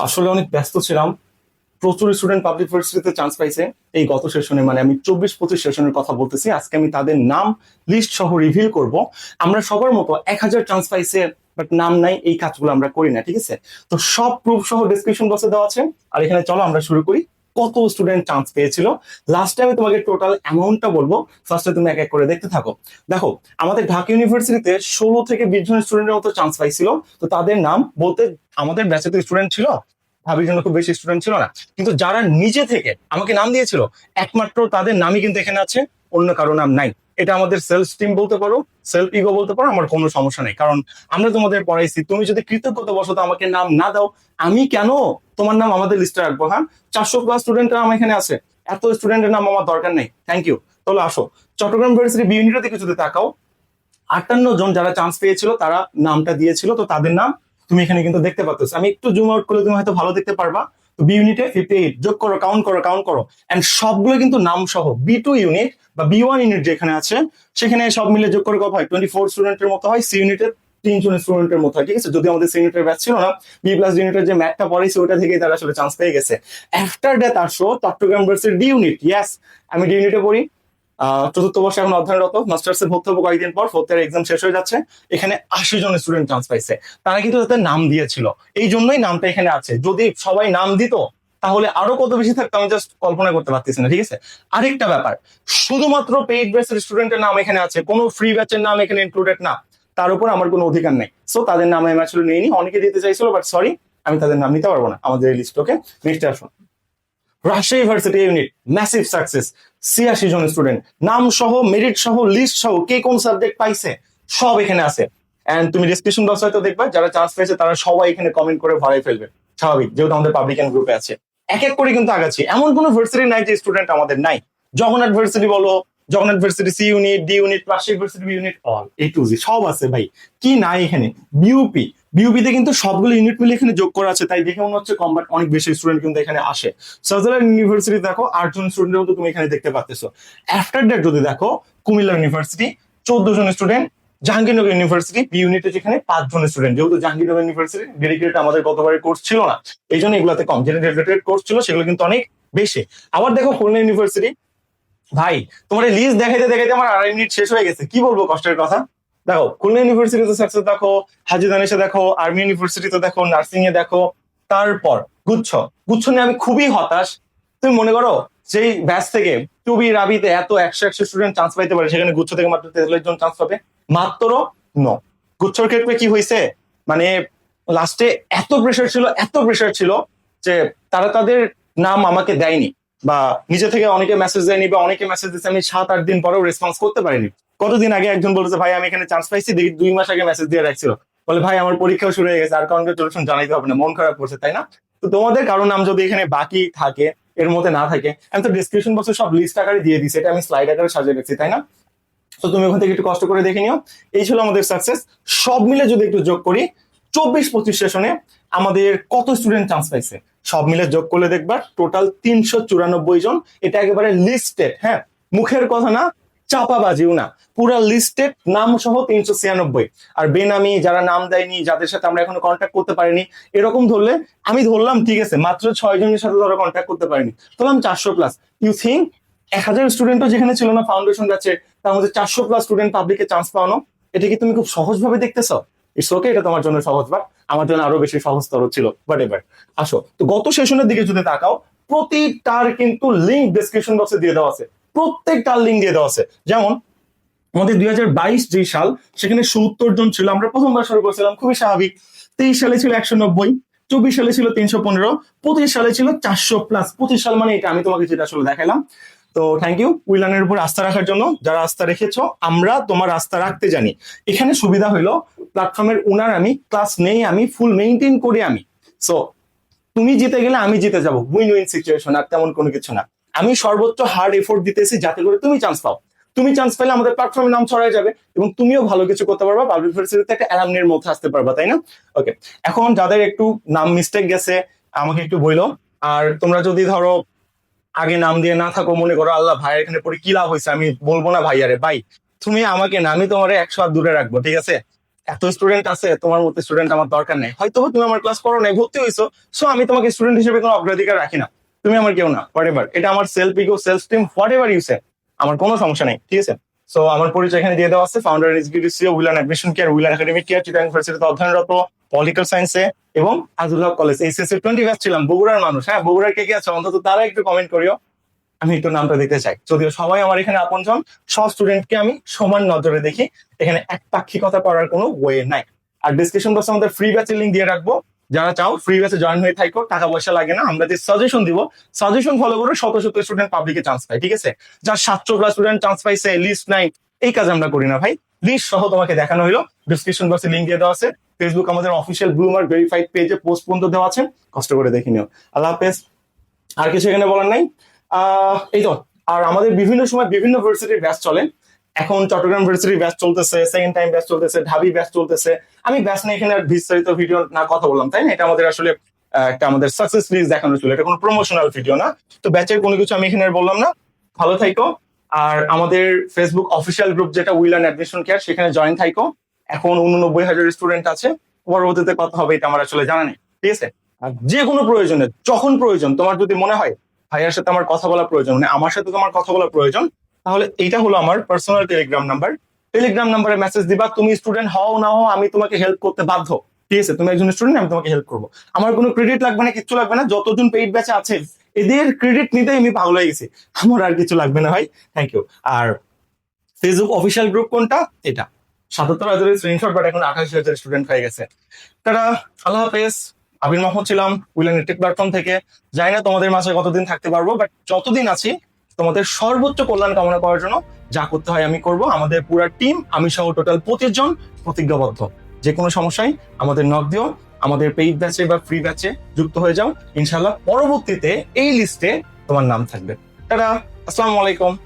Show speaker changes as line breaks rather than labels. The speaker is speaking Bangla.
আসলে অনেক ব্যস্ত ছিলাম। প্রচুর স্টুডেন্ট পাবলিক ইউনিভার্সিটিতে চান্স পাইছে। এই গত সেশনে মানে আমি চব্বিশ পঁচিশ সেশনের কথা বলতেছি। আজকে আমি তাদের নাম লিস্ট সহ রিভিল করব। আমরা সবার মতো এক হাজার চান্স পাইছে বাট নাম নাই, এই কাজগুলো আমরা করি না, ঠিক আছে? তো সব প্রুফ সহ ডিসক্রিপশন বক্সে দেওয়া আছে। আর এখানে চলো, আমরা শুরু করি। কত স্টুডেন্ট চান্স পেয়েছিল? লাস্টে আমি তোমাকে টোটাল অ্যামাউন্টটা বলব। ফার্স্টে তুমি এক এক করে দেখতে থাকো। দেখো, আমাদের ঢাকা ইউনিভার্সিটিতে ষোলো থেকে বিশ জন স্টুডেন্টের মতো চান্স পাইছিল। তো তাদের নাম বলতে আমাদের ব্যাচে তো স্টুডেন্ট ছিল। ভাবির জন্য খুব বেশি স্টুডেন্ট ছিল না। কিন্তু যারা নিজে থেকে আমাকে নাম দিয়েছিল, একমাত্র তাদের নামই কিন্তু এখানে আছে, অন্য কারও নাম নাই। এটা আমাদের সেলফ স্টিম বলতে পারো সেলফ ইগো বলতে পারো, আমার কোনো সমস্যা নেই। কারণ আমরা তোমাদের পড়াইছি, তুমি যদি কৃতজ্ঞতা বসত আমাকে নাম না দাও, আমি কেন তোমার নাম আমাদের লিস্টে রাখব হ্যাঁ? চারশো প্লাস স্টুডেন্টরা আমার এখানে আছে, এত স্টুডেন্টের নাম আমার দরকার নেই থ্যাংক ইউ তাহলে আসো, চট্টগ্রাম ইউনিভার্সিটি বি ইউনিটের দিকে যদি তাকাও, আটান্ন জন যারা চান্স পেয়েছিল, তারা নামটা দিয়েছিল, তো তাদের নাম তুমি এখানে কিন্তু দেখতে পাচ্ছ আমি একটু জুম আউট করলে তুমি হয়তো ভালো দেখতে পারবা। তো বি ইউনিটে ফিফটি এইট যোগ করো কাউন্ট করো কাউন্ট করো। এন্ড সবগুলো কিন্তু নাম সহ বি টু ইউনিট বা বি ওয়ান ইউনিট যেখানে আছে, সেখানে সব মিলে যোগ করে কত হয়? টোয়েন্টি ফোর স্টুডেন্টের মতো হয় সি ইউনিটের তিনজন স্টুডেন্টের মতো হয়, ঠিক আছে? যদি আমাদের সি ইউনিটের ব্যাচ ছিল না বি প্লাস ইউনিটের যে ম্যাথটা পড়াইছে ওটা থেকেই তারা আসলে চান্স পেয়ে গেছে। আফটার ডেথ আসো, চট্টগ্রাম ভার্সের ডি ইউনিট ইয়াস আমি ডি ইউনিটে পড়ি। চতুর্থ বর্ষে এখন অধ্যয়নরত মাস্টার্স ভর্তি হব কয়েকদিন পর ফোর্থ ইয়ার এক্সাম শেষ হয়ে যাচ্ছে। এখানে আশি জন স্টুডেন্ট চান্স পাইছে। তারা কিন্তু তাদের নাম দিয়েছিল। এই জন্যই নামটা এখানে আছে। যদি সবাই নাম দিত, তাহলে আরও কত বেশি থাকতো, আমি জাস্ট কল্পনা করতে পারতেছি না, ঠিক আছে? আরেকটা ব্যাপার, শুধুমাত্র পেইড ব্যাচের স্টুডেন্টের নাম এখানে আছে। কোনো ফ্রি ব্যাচের নাম এখানে ইনক্লুডেড না। তার উপর আমার কোনো অধিকার নেই। সো তাদের নাম আমি আসলে নিইনি অনেকে দিতে চাইছিল বাট সরি আমি তাদের নাম নিতে পারব না। আমাদের এই লিস্ট ওকে নেক্সট আসুন। Rajshahi university unit massive success ছিয়াশি জন স্টুডেন্ট নাম সহ মেরিট সহ লিস্ট সহ, কে কোন সাবজেক্ট পাইছে, সব এখানে আছে। এন্ড তুমি ডিসক্রিপশন বক্স হয়তো দেখবা, যারা চান্স পেয়েছে, তারা সবাই এখানে কমেন্ট করে ভরাই ফেলবে। স্বাভাবিক, যেহেতু আমাদের পাবলিক এন্ড গ্রুপে আছে। এক এক করে কিন্তু আগাচ্ছি। এমন কোনো ভার্সিটি নাই যে স্টুডেন্ট আমাদের নাই। জগন্নাথ ভার্সিটি বলো Jagannath varsity C unit D unit Rajshahi varsity unit all A to Z সব আছে ভাই। কি নাই এখানে? বিউপি বিউপিতে কিন্তু সবগুলো ইউনিট মিলে এখানে যোগ করা আছে, তাই দেখে মনে হচ্ছে কম বাট অনেক বেশি স্টুডেন্ট কিন্তু এখানে আসে। সাজারল্যান্ড ইউনিভার্সিটি দেখো, আটজন স্টুডেন্টের মতো তুমি এখানে দেখতে পাচ্ছ আফটার দ্যাট যদি দেখো, কুমিল্লা ইউনিভার্সিটি চোদ্দ জন স্টুডেন্ট জাহাঙ্গীরনগর ইউনিভার্সিটি বি ইউনিটে যেখানে পাঁচ জন স্টুডেন্ট যেহেতু জাহাঙ্গীরনগর ইউনিভার্সিটি ডেডিকেটেড আমাদের গতবারের কোর্স ছিল না এই জন্য এগুলোতে কম। যেটা ডেডিকেটেড কোর্স ছিল, সেগুলো কিন্তু অনেক বেশি। আবার দেখো খুলনা ইউনিভার্সিটি ভাই, তোমার লিস্ট দেখাইতে দেখাইতে আমার আড়াই মিনিট শেষ হয়ে গেছে। কি বলব কষ্টের কথা? দেখো, খুলনা ইউনিভার্সিটিতে সাকসেস দেখো, হাজি দানিশে দেখো আর্মি ইউনিভার্সিটি ইউনিভার্সিটিতে দেখো নার্সিং এ দেখো, তারপর গুচ্ছ। গুচ্ছ নিয়ে আমি খুবই হতাশ। তুমি মনে করো সেই ব্যাচ থেকে টুবি রাবিতে এত একশো একশো স্টুডেন্ট চান্স পাইতে পারে, সেখানে গুচ্ছ থেকে মাত্র তেতাল্লিশ জন চান্স পাবে? মাত্র ন গুচ্ছর ক্ষেত্রে কি হয়েছে মানে লাস্টে এত প্রেশার ছিল, এত প্রেশার ছিল যে তারা তাদের নাম আমাকে দেয়নি। বা নিজে থেকে অনেকে মেসেজ দেয়নি বা অনেকে মেসেজ দিচ্ছে আমি সাত আট দিন পরেও রেসপন্স করতে পারিনি। কতদিন আগে একজন বলেছে, ভাই, আমি এখানে চান্স পাইছি, দেখি দুই মাস আগে মেসেজ দিয়ে রাখছিল। বলে, ভাই, আমার পরীক্ষাও শুরু হয়ে গেছে, আর কনগ্রেচুলেশন জানাইতে হবে না, মন খারাপ করছে, তাই না? তো তোমাদের কারও নাম যদি এখানে বাকি থাকে, এর মধ্যে না থাকে, আমি তো ডিসক্রিপশন বক্সে সব লিস্ট আকারে দিয়ে দিচ্ছি এটা আমি স্লাইড আকারে সাজিয়ে রেখেছি, তাই না? তো তুমি ওখান থেকে একটু কষ্ট করে দেখে নিও। এই ছিল আমাদের সাকসেস সব মিলে যদি একটু যোগ করি, চব্বিশ পঁচিশ সেশনে আমাদের কত স্টুডেন্ট চান্স পাইছে? সব মিলে যোগ করলে দেখবা টোটাল তিনশো চুরানব্বই জন। এটা একেবারে লিস্টেড হ্যাঁ? মুখের কথা না, চাপাবাজিও না। পুরা লিস্টেড নাম সহ তিনশো ছিয়ানব্বই। আর বেনামি, যারা নাম দেয়নি, যাদের সাথে আমরা এখনও কন্ট্যাক্ট করতে পারিনি, এরকম ধরলে আমি ধরলাম, ঠিক আছে, মাত্র ছয় জনের সাথে ধরো কন্ট্যাক্ট করতে পারিনি। ধরলাম চারশো প্লাস ইউ থিঙ্ক এক হাজার স্টুডেন্টও যেখানে ছিল না ফাউন্ডেশন যাচ্ছে তার মধ্যে চারশো প্লাস স্টুডেন্ট পাবলিকে চান্স পাওয়ানো, এটা কি তুমি খুব সহজভাবে দেখতেছো? ইটস ওকে এটা তোমার জন্য সহজ বা আমার জন্য আরও বেশি সহজতর ছিল বাট এবার আসো, তো গত সেশনের দিকে যদি তাকাও, প্রতিটার কিন্তু লিঙ্ক ডেসক্রিপশন বক্সে দিয়ে দেওয়া আছে। প্রত্যেকটার লিঙ্ক দিয়ে দেওয়া আছে। যেমন, আমাদের দুই হাজার বাইশ যে সাল, সেখানে সত্তর জন ছিল। আমরা প্রথমবার শুরু করেছিলাম, খুবই স্বাভাবিক। তেইশ সালে ছিল একশো নব্বই, চব্বিশ সালে ছিল তিনশো পনেরো, পঁচিশ সালে ছিল চারশো প্লাস পঁচিশ সাল মানে এটা, আমি তোমাকে যেটা আসলে দেখালাম। তো থ্যাংক ইউ উইলানের উপর আস্থা রাখার জন্য যারা আস্থা রেখেছ, আমরা তোমার আস্থা রাখতে জানি। এখানে সুবিধা হইল প্ল্যাটফর্মের উনার আমি ক্লাস নেই আমি ফুল মেনটেন করি আমি। সো তুমি জিতে গেলে আমি জিতে যাব উইন উইন সিচুয়েশন আর তেমন কোনো কিছু না। আমি সর্বোচ্চ হার্ড এফোর্ট দিতেছি যাতে করে তুমি চান্স পাও। তুমি চান্স পেলে আমাদের প্ল্যাটফর্মে নাম ছড়ায় যাবে এবং তুমিও ভালো কিছু করতে পারবা পাবলিক ইউনিভার্সিটিতে একটা অ্যালামনির মধ্যে আসতে পারবা, তাই না? ওকে এখন যাদের একটু নাম মিস্টেক গেছে, আমাকে একটু বইলো। আর তোমরা যদি ধরো আগে নাম দিয়ে না থাকো, মনে করো, আল্লাহ ভাই এখানে পরে কি লাভ হয়েছে? আমি বলব না ভাই আরে ভাই, তুমি আমাকে না তোমার একশো হাত দূরে রাখব, ঠিক আছে? এত স্টুডেন্ট আছে, তোমার মতো স্টুডেন্ট আমার দরকার নেই। হয়তো তুমি আমার ক্লাস করো নাই, ভর্তি হয়েছো সো আমি তোমাকে স্টুডেন্ট হিসেবে কোনো অগ্রাধিকার রাখি না। তুমি আমার কেউ না হোয়াট এভার এটা আমার self ego self esteem whatever you say আমার কোনো সমস্যা নেই, ঠিক আছে? সো আমার পরিচয় এখানে দিয়ে দেওয়া আছে founder executive CEO উইলান admission care উইলান academic care Chittagong ইউনিভার্সিটিতে অধ্যয়নরত। পলিটিক্যাল সায়েন্সে এবং আজুল্লাহ কলেজ এইচএসসি টোয়েন্টি ব্যাচ ছিলাম, বগুড়ার মানুষ। হ্যাঁ বগুড়ার কে কে আছে অন্তত তারা একটু কমেন্ট করিও। আমি একটু নামটা দেখতে চাই। যদিও সবাই আমার এখানে আপনজন, সব স্টুডেন্টকে আমি সমান নজরে দেখি। এখানে এক পাক্ষিকতা করার কোনো ওয়ে নাই। আর ডিসক্রিপশন বক্সে আমাদের ফ্রি ব্যাচের লিঙ্ক দিয়ে রাখব। যারা চাও ফ্রি ব্যাচে জয়েন হয়ে থাকো, টাকা পয়সা লাগে না। আমরা যে সাজেশন দিব সাজেশন ফলো করে শত শত স্টুডেন্ট পাবলিকে চান্স পায়, ঠিক আছে? যার সাতশো প্লাস স্টুডেন্ট চান্স পাইছে লিস্ট নাই, এই কাজ আমরা করি না ভাই। লিস্ট সহ তোমাকে দেখানো হলো ডিসক্রিপশন বক্সে লিঙ্ক দিয়ে দেওয়া আছে। ফেসবুক আমাদের অফিসিয়াল ব্লুমার ভেরিফাইড পেজে পোস্ট পর্যন্ত দেওয়া আছে। কষ্ট করে দেখে নিও। আল্লাহ হাফেজ। আর কিছু এখানে বলার নাই। এই তো, আর আমাদের বিভিন্ন সময় বিভিন্ন ভার্সিটির ব্যাচ চলে। এখন চট্টগ্রাম ভার্সিটির ব্যাচ চলতেছে সেকেন্ড টাইম ব্যাচ চলতেছে, ঢাবি ব্যাচ চলতেছে। আমি ব্যাচ নিয়ে এখানে বিস্তারিত ভিডিও না কথা বললাম, তাই না? এটা আমাদের আসলে একটা আমাদের সাকসেস লিস্ট দেখানো ছিল। এটা কোনো প্রমোশনাল ভিডিও না। তো ব্যাচের কোনো কিছু আমি এখানে বললাম না। ভালো থাইকো। আর আমাদের ফেসবুক অফিসিয়াল গ্রুপ যেটা উইলান অ্যাডমিশন কেয়ার সেখানে জয়েন থাইকো। এখন উননব্বই হাজার স্টুডেন্ট আছে, পরবর্তীতে কত হবে, এটা আমার আসলে জানা নেই, ঠিক আছে? যে কোনো প্রয়োজনে যখন প্রয়োজন, তোমার যদি মনে হয়, ভাইয়ার সাথে আমার কথা বলা প্রয়োজন মানে আমার সাথে তোমার কথা বলা প্রয়োজন, তাহলে এইটা হলো আমার পার্সোনাল টেলিগ্রাম নাম্বার টেলিগ্রাম নাম্বারে মেসেজ দিবা, তুমি স্টুডেন্ট হও, না হও, আমি তোমাকে হেল্প করতে বাধ্য, ঠিক আছে? তুমি একজন স্টুডেন্ট আমি তোমাকে হেল্প করব। আমার কোনো ক্রেডিট লাগবে না, কিচ্ছু লাগবে না, যতজন পেইড ব্যাচে আছে, এদের ক্রেডিট নিতেই আমি হয়ে গেছি। আমার আর কিছু লাগবে না, ভাই। থ্যাংক ইউ আর ফেসবুক অফিসিয়াল গ্রুপ কোনটা? এটা। সাতাত্তর হাজারের স্ক্রিনশট বাট এখন আঠাশ হাজার স্টুডেন্ট হয়ে গেছে। তারা, আল্লাহ হাফেজ, আবির মাহমুদ ছিলাম উইলেন টেক প্ল্যাটফর্ম থেকে। জানি না তোমাদের মাঝে কতদিন থাকতে পারব বাট যতদিন আছি, তোমাদের সর্বোচ্চ কল্যাণ কামনা করার জন্য যা করতে হয় আমি করব। আমাদের পুরো টিম আমি সহ টোটাল পঁচিশ জন প্রতিজ্ঞাবদ্ধ। যে কোনো সমস্যায় আমাদের নক দিও, আমাদের পেইড ব্যাচে বা ফ্রি ব্যাচে যুক্ত হয়ে যাও। ইনশাল্লাহ পরবর্তীতে এই লিস্টে তোমার নাম থাকবে। তারা, আসসালামু আলাইকুম।